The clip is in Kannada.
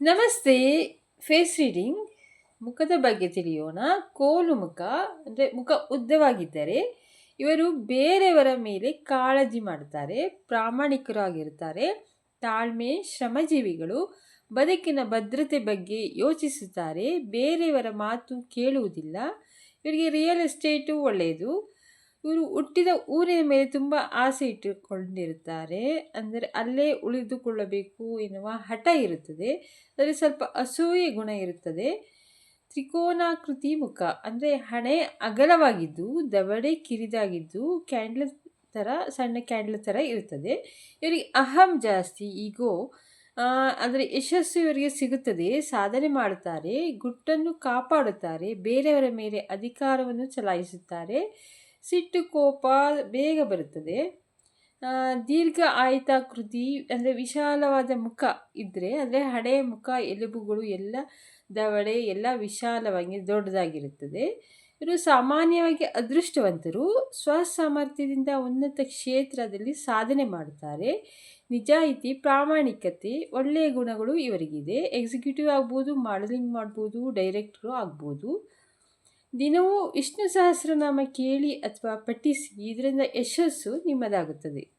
ನಮಸ್ತೆ. ಫೇಸ್ ರೀಡಿಂಗ್ ಮುಖದ ಬಗ್ಗೆ ತಿಳಿಯೋಣ. ಕೋಲು ಮುಖ, ಅಂದರೆ ಮುಖ ಉದ್ದವಾಗಿದ್ದರೆ ಇವರು ಬೇರೆಯವರ ಮೇಲೆ ಕಾಳಜಿ ಮಾಡ್ತಾರೆ ಪ್ರಾಮಾಣಿಕರಾಗಿರ್ತಾರೆ ತಾಳ್ಮೆ, ಶ್ರಮಜೀವಿಗಳು ಬದುಕಿನ ಭದ್ರತೆ ಬಗ್ಗೆ ಯೋಚಿಸುತ್ತಾರೆ, ಬೇರೆಯವರ ಮಾತು ಕೇಳುವುದಿಲ್ಲ. ಇವರಿಗೆ ರಿಯಲ್ ಎಸ್ಟೇಟು ಒಳ್ಳೆಯದು. ಇವರು ಹುಟ್ಟಿದ ಊರಿನ ಮೇಲೆ ತುಂಬ ಆಸೆ ಇಟ್ಟುಕೊಂಡಿರುತ್ತಾರೆ ಅಂದರೆ ಅಲ್ಲೇ ಉಳಿದುಕೊಳ್ಳಬೇಕು ಎನ್ನುವ ಹಠ ಇರುತ್ತದೆ. ಅದರಲ್ಲಿ ಸ್ವಲ್ಪ ಅಸೂಯೆ ಗುಣ ಇರುತ್ತದೆ. ತ್ರಿಕೋನಾಕೃತಿ ಮುಖ ಅಂದರೆ ಹಣೆ ಅಗಲವಾಗಿದ್ದು, ದವಡೆ ಕಿರಿದಾಗಿದ್ದು, ಕ್ಯಾಂಡ್ಲ್ ಥರ, ಸಣ್ಣ ಕ್ಯಾಂಡ್ಲ್ ಥರ ಇರುತ್ತದೆ. ಇವರಿಗೆ ಅಹಂ ಜಾಸ್ತಿ, ಈಗೋ ಅಂದರೆ ಯಶಸ್ಸು ಇವರಿಗೆ ಸಿಗುತ್ತದೆ. ಸಾಧನೆ ಮಾಡುತ್ತಾರೆ, ಗುಟ್ಟನ್ನು ಕಾಪಾಡುತ್ತಾರೆ, ಬೇರೆಯವರ ಮೇಲೆ ಅಧಿಕಾರವನ್ನು ಚಲಾಯಿಸುತ್ತಾರೆ. ಸಿಟ್ಟು ಕೋಪ ಬೇಗ ಬರುತ್ತದೆ. ದೀರ್ಘ ಆಯತಾಕೃತಿ ಅಂದರೆ ವಿಶಾಲವಾದ ಮುಖ ಇದ್ದರೆ ಅಂದರೆ ಹಳೆಯ ಮುಖ, ಎಲುಬುಗಳು ಎಲ್ಲ ದವಡೆ ಎಲ್ಲ ವಿಶಾಲವಾಗಿ ದೊಡ್ಡದಾಗಿರುತ್ತದೆ. ಇವರು ಸಾಮಾನ್ಯವಾಗಿ ಅದೃಷ್ಟವಂತರು, ಸ್ವಸಾಮರ್ಥ್ಯದಿಂದ ಉನ್ನತ ಕ್ಷೇತ್ರದಲ್ಲಿ ಸಾಧನೆ ಮಾಡುತ್ತಾರೆ. ನಿಜಾಯಿತಿ, ಪ್ರಾಮಾಣಿಕತೆ, ಒಳ್ಳೆಯ ಗುಣಗಳು ಇವರಿಗಿದೆ. ಎಕ್ಸಿಕ್ಯೂಟಿವ್ ಆಗ್ಬೋದು, ಮಾಡಲಿಂಗ್ ಮಾಡ್ಬೋದು, ಡೈರೆಕ್ಟ್ರು ಆಗ್ಬೋದು. ದಿನವೂ ವಿಷ್ಣು ಸಹಸ್ರನಾಮ ಕೇಳಿ ಅಥವಾ ಪಠಿಸಿ ಇದರಿಂದ ಯಶಸ್ಸು ನಿಮ್ಮದಾಗುತ್ತದೆ.